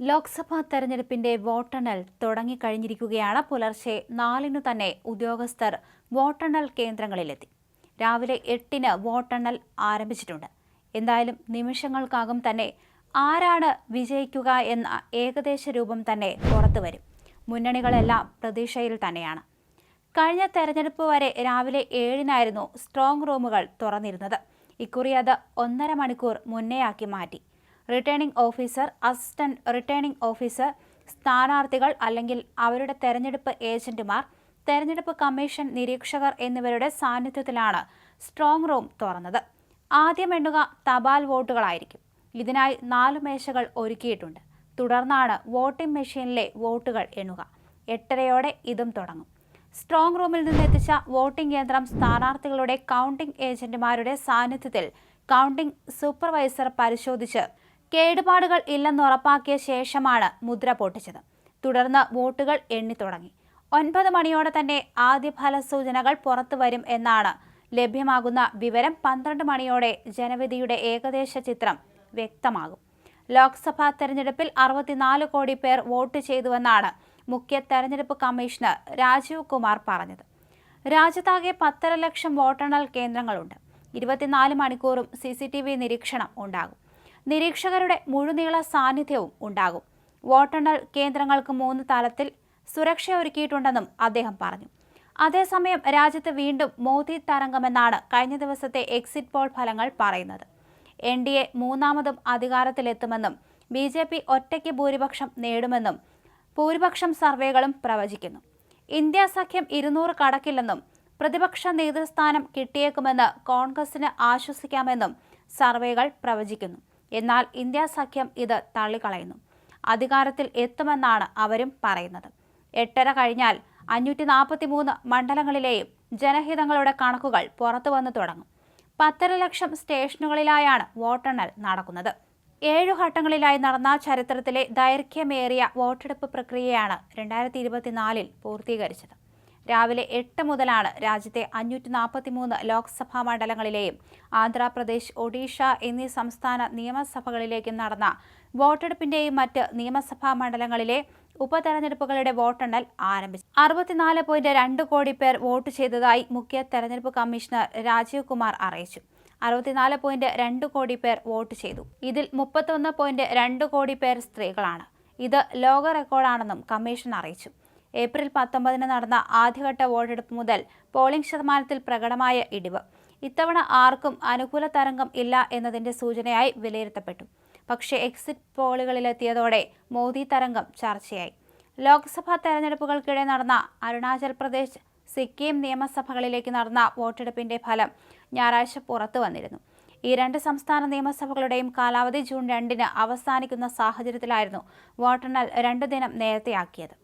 ലോക്സഭാ തെരഞ്ഞെടുപ്പിന്റെ വോട്ടെണ്ണൽ തുടങ്ങിക്കഴിഞ്ഞിരിക്കുകയാണ് പുലർച്ചെ നാലിനു തന്നെ ഉദ്യോഗസ്ഥർ വോട്ടെണ്ണൽ കേന്ദ്രങ്ങളിലെത്തി. രാവിലെ എട്ടിന് വോട്ടെണ്ണൽ ആരംഭിച്ചിട്ടുണ്ട്. എന്തായാലും നിമിഷങ്ങൾക്കകം തന്നെ ആരാണ് വിജയിക്കുക എന്ന ഏകദേശ രൂപം തന്നെ പുറത്തുവരും മുന്നണികളെല്ലാം പ്രതീക്ഷയിൽ തന്നെയാണ്. കഴിഞ്ഞ തെരഞ്ഞെടുപ്പ് വരെ രാവിലെ ഏഴിനായിരുന്നു സ്ട്രോങ് റൂമുകൾ തുറന്നിരുന്നത്. ഇക്കുറി അത് ഒന്നര മണിക്കൂർ മുന്നേയാക്കി മാറ്റി. Returning officer assistant returning officer സ്ഥാനാർത്ഥികൾ അല്ലെങ്കിൽ അവരുടെ തെരഞ്ഞെടുപ്പ് ഏജന്റുമാർ തെരഞ്ഞെടുപ്പ് കമ്മീഷൻ നിരീക്ഷകർ എന്നിവരുടെ സാന്നിധ്യത്തിലാണ് സ്ട്രോങ് റൂം തുറന്നത്. ആദ്യം എണ്ണുക തപാൽ വോട്ടുകളായിരിക്കും. ഇതിനായി നാല് മേശകൾ ഒരുക്കിയിട്ടുണ്ട്. തുടർന്നാണ് വോട്ടിംഗ് മെഷീനിലെ വോട്ടുകൾ എണ്ണുക. എട്ടരയോടെ ഇതും തുടങ്ങും. സ്ട്രോങ് റൂമിൽ നിന്നെത്തിച്ച വോട്ടിംഗ് കേന്ദ്രം സ്ഥാനാർത്ഥികളുടെ കൗണ്ടിംഗ് ഏജന്റുമാരുടെ സാന്നിധ്യത്തിൽ കൗണ്ടിംഗ് സൂപ്പർവൈസർ പരിശോധിച്ച് കേടുപാടുകൾ ഇല്ലെന്ന് ഉറപ്പാക്കിയ ശേഷമാണ് മുദ്ര പൊട്ടിച്ചത്. തുടർന്ന് വോട്ടുകൾ എണ്ണിത്തുടങ്ങി ഒൻപത് മണിയോടെ തന്നെ ആദ്യ ഫലസൂചനകൾ പുറത്തു വരും എന്നാണ് ലഭ്യമാകുന്ന വിവരം പന്ത്രണ്ട് മണിയോടെ ജനവിധിയുടെ ഏകദേശ ചിത്രം വ്യക്തമാകും. ലോക്സഭാ തെരഞ്ഞെടുപ്പിൽ അറുപത്തിനാല് കോടി പേർ വോട്ട് ചെയ്തുവെന്നാണ് മുഖ്യ തെരഞ്ഞെടുപ്പ് കമ്മീഷണർ രാജീവ് കുമാർ പറഞ്ഞത്. രാജ്യത്താകെ പത്തര ലക്ഷം വോട്ടെണ്ണൽ കേന്ദ്രങ്ങളുണ്ട്. ഇരുപത്തിനാല് മണിക്കൂറും സി നിരീക്ഷണം ഉണ്ടാകും. നിരീക്ഷകരുടെ മുഴുനീള സാന്നിധ്യവും ഉണ്ടാകും. വോട്ടെണ്ണൽ കേന്ദ്രങ്ങൾക്ക് മൂന്ന് തലത്തിൽ സുരക്ഷ ഒരുക്കിയിട്ടുണ്ടെന്നും അദ്ദേഹം പറഞ്ഞു. അതേസമയം രാജ്യത്ത് വീണ്ടും മോദി തരംഗമെന്നാണ് കഴിഞ്ഞ ദിവസത്തെ എക്സിറ്റ് പോൾ ഫലങ്ങൾ പറയുന്നത്. എൻ ഡി എ മൂന്നാമതും അധികാരത്തിലെത്തുമെന്നും ബി ജെ പി ഒറ്റയ്ക്ക് ഭൂരിപക്ഷം നേടുമെന്നും ഭൂരിപക്ഷം സർവേകളും പ്രവചിക്കുന്നു. ഇന്ത്യ സഖ്യം ഇരുന്നൂറ് കടക്കില്ലെന്നും പ്രതിപക്ഷ നേതൃസ്ഥാനം കിട്ടിയേക്കുമെന്ന് കോൺഗ്രസിന് ആശ്വസിക്കാമെന്നും സർവേകൾ പ്രവചിക്കുന്നു. എന്നാൽ ഇന്ത്യ സഖ്യം ഇത് തള്ളിക്കളയുന്നു. അധികാരത്തിൽ എത്തുമെന്നാണ് അവരും പറയുന്നത്. എട്ടര കഴിഞ്ഞാൽ അഞ്ഞൂറ്റി നാൽപ്പത്തി മൂന്ന് മണ്ഡലങ്ങളിലെയും ജനഹിതങ്ങളുടെ കണക്കുകൾ പുറത്തു വന്നു തുടങ്ങും. പത്തര ലക്ഷം സ്റ്റേഷനുകളിലായാണ് വോട്ടെണ്ണൽ നടക്കുന്നത്. ഏഴു ഘട്ടങ്ങളിലായി നടന്ന ചരിത്രത്തിലെ ദൈർഘ്യമേറിയ വോട്ടെടുപ്പ് പ്രക്രിയയാണ് രണ്ടായിരത്തി ഇരുപത്തിനാലിൽ പൂർത്തീകരിച്ചത്. രാവിലെ എട്ട് മുതലാണ് രാജ്യത്തെ അഞ്ഞൂറ്റി നാൽപ്പത്തി മൂന്ന് ലോക്സഭാ മണ്ഡലങ്ങളിലെയും ആന്ധ്രാപ്രദേശ് ഒഡീഷ എന്നീ സംസ്ഥാന നിയമസഭകളിലേക്കും നടന്ന വോട്ടെടുപ്പിന്റെയും മറ്റ് നിയമസഭാ മണ്ഡലങ്ങളിലെ ഉപതെരഞ്ഞെടുപ്പുകളുടെ വോട്ടെണ്ണൽ ആരംഭിച്ചു. അറുപത്തിനാല് പോയിന്റ് രണ്ട് കോടി പേർ വോട്ട് ചെയ്തതായി മുഖ്യ തെരഞ്ഞെടുപ്പ് കമ്മീഷണർ രാജീവ് കുമാർ അറിയിച്ചു. അറുപത്തിനാല് പോയിന്റ് രണ്ട് കോടി പേർ വോട്ട് ചെയ്തു. ഇതിൽ മുപ്പത്തൊന്ന് പോയിന്റ് രണ്ട് കോടി പേർ സ്ത്രീകളാണ്. ഇത് ലോക റെക്കോർഡാണെന്നും കമ്മീഷൻ അറിയിച്ചു. ഏപ്രിൽ പത്തൊമ്പതിന് നടന്ന ആദ്യഘട്ട വോട്ടെടുപ്പ് മുതൽ പോളിംഗ് ശതമാനത്തിൽ പ്രകടമായ ഇടിവ്. ഇത്തവണ ആർക്കും അനുകൂല തരംഗം ഇല്ല എന്നതിന്റെ സൂചനയായി വിലയിരുത്തപ്പെട്ടു. പക്ഷേ എക്സിറ്റ് പോളുകളിലെത്തിയതോടെ മോദി തരംഗം ചർച്ചയായി. ലോക്സഭാ തെരഞ്ഞെടുപ്പുകൾക്കിടെ നടന്ന അരുണാചൽ പ്രദേശ് സിക്കിം നിയമസഭകളിലേക്ക് നടന്ന വോട്ടെടുപ്പിന്റെ ഫലം ഞായറാഴ്ച പുറത്തു വന്നിരുന്നു. ഈ രണ്ട് സംസ്ഥാന നിയമസഭകളുടെയും കാലാവധി ജൂൺ രണ്ടിന് അവസാനിക്കുന്ന സാഹചര്യത്തിലായിരുന്നു വോട്ടെണ്ണൽ രണ്ടു ദിനം നേരത്തെയാക്കിയത്.